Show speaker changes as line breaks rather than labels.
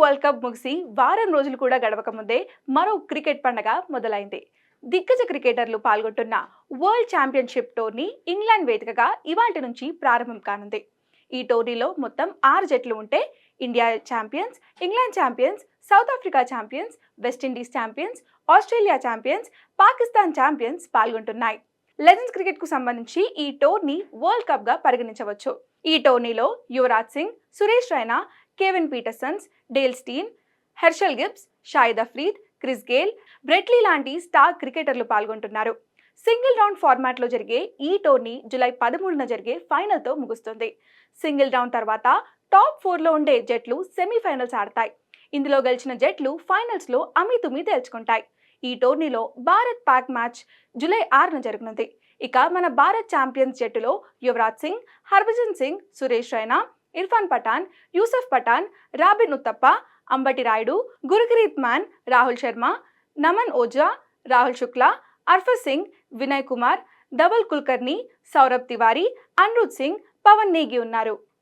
World cup ముగిసి వారం రోజులు కూడా గడవక ముందే మరో క్రికెట్ పండగ మొదలైంది. దిగ్గజ క్రికెటర్లు పాల్గొంటున్న వరల్డ్ ఛాంపియన్షిప్ టోర్నీ ఇంగ్లాండ్ వేదికగా ఇవాటి నుంచి ప్రారంభం కానుంది. ఈ టోర్నీలో మొత్తం ఆరు జట్లు ఉంటే India champions England champions South Africa champions West Indies champions Australia champions Pakistan champions పాల్గొంటున్నాయి. Legends క్రికెట్కు సంబంధించి ఈ టోర్నీ వరల్డ్ కప్గా పరిగణించవచ్చు. ఈ టోర్నీలో Yuvraj Singh Suresh Raina Kevin Pietersens Dale Steyn Herschelle Gibbs Shahid Afridi Chris Gayle Brett Lee లాంటి star క్రికెటర్లు పాల్గొంటున్నారు. సింగిల్ రౌండ్ ఫార్మాట్లో జరిగే ఈ టోర్నీ జులై పదమూడున జరిగే ఫైనల్తో ముగుస్తుంది. సింగిల్ రౌండ్ తర్వాత టాప్ ఫోర్లో ఉండే జట్లు సెమీఫైనల్స్ ఆడతాయి. ఇందులో గెలిచిన జట్లు ఫైనల్స్లో అమితుమి తేల్చుకుంటాయి. ఈ టోర్నీలో భారత్ పాక్ మ్యాచ్ జూలై ఆరున జరగనుంది. ఇక మన భారత్ ఛాంపియన్స్ జట్టులో యువరాజ్ సింగ్ హర్భజన్ సింగ్ సురేష్ రైనా ఇర్ఫాన్ పఠాన్ యూసఫ్ పఠాన్ రాబిన్ ఉత్తప్ప అంబటి రాయుడు గురుగ్రీత్ మ్యాన్ రాహుల్ శర్మ నమన్ ఓజా రాహుల్ శుక్లా అర్ఫర్ సింగ్ వినయ్ కుమార్ ధవల్ కుల్కర్ని సౌరభ్ తివారీ అన్రుద్ సింగ్ పవన్ నేగి ఉన్నారు.